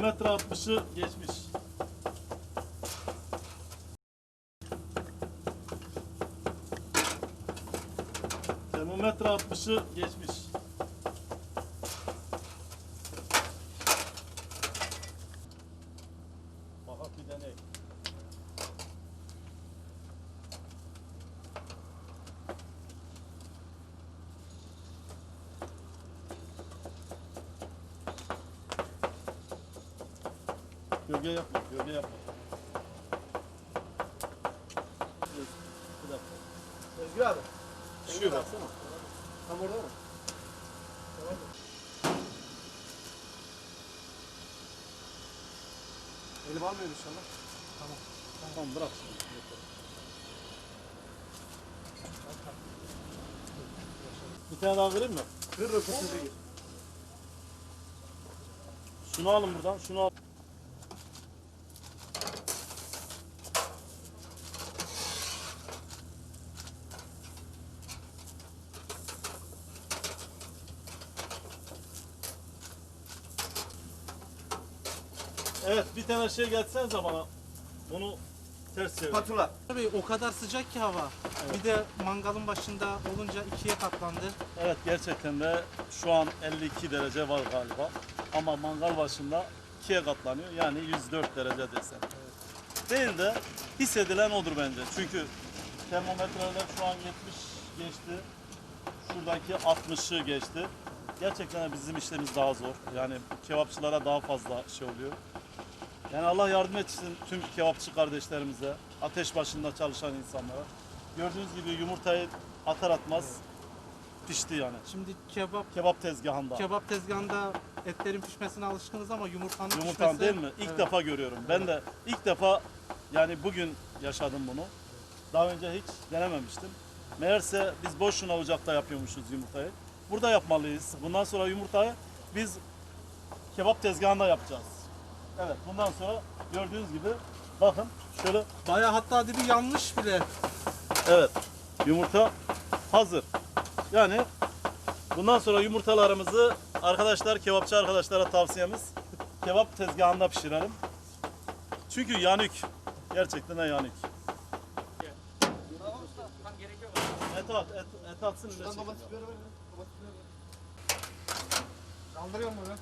Termometre 60'ı geçmiş. Termometre 60'ı geçmiş. Bak bir deney. Gölge yapma, gölge yapma. Özgür abi. Düşüyor baksana. Tam orada mı? Elim almıyor inşallah. Tamam bırak. Bir tane daha vereyim mi? Kır röportajı. Şunu alın buradan, şunu al. Evet, bir tane şey gelsenize bana. Bunu ters çevir. Patula. Bey o kadar sıcak ki hava. Bir de mangalın başında olunca ikiye katlandı. Evet, gerçekten de şu an 52 derece var galiba. Ama mangal başında ikiye katlanıyor. Yani 104 derece desem. Değil de hissedilen odur bence. Çünkü termometreler şu an 70 geçti. Şuradaki 60'ı geçti. Gerçekten bizim işlerimiz daha zor. Yani kebapçılara daha fazla şey oluyor. Yani Allah yardım etsin tüm kebapçı kardeşlerimize, ateş başında çalışan insanlara. Gördüğünüz gibi yumurtayı atar atmaz pişti yani. Şimdi kebap Kebap tezgahında. kebap tezgahında etlerin pişmesine alışkınız ama yumurtanın Yumurtan pişmesi... değil mi? İlk Evet. defa görüyorum. Ben de ilk defa yani bugün yaşadım bunu. Daha önce hiç denememiştim. Meğerse biz boşuna ocakta yapıyormuşuz yumurtayı. Burada yapmalıyız. Bundan sonra yumurtayı biz kebap tezgahında yapacağız. Evet bundan sonra gördüğünüz gibi bakın şöyle Bayağı hatta dedi yanlış bile. evet yumurta hazır. Yani bundan sonra yumurtalarımızı arkadaşlar kebapçı arkadaşlara tavsiyemiz kebap tezgahında pişirelim. Çünkü yanık. Gerçekten de yanık. Et at, et, et atsın. öyle çekin. ver. Kaldırıyorum bunu.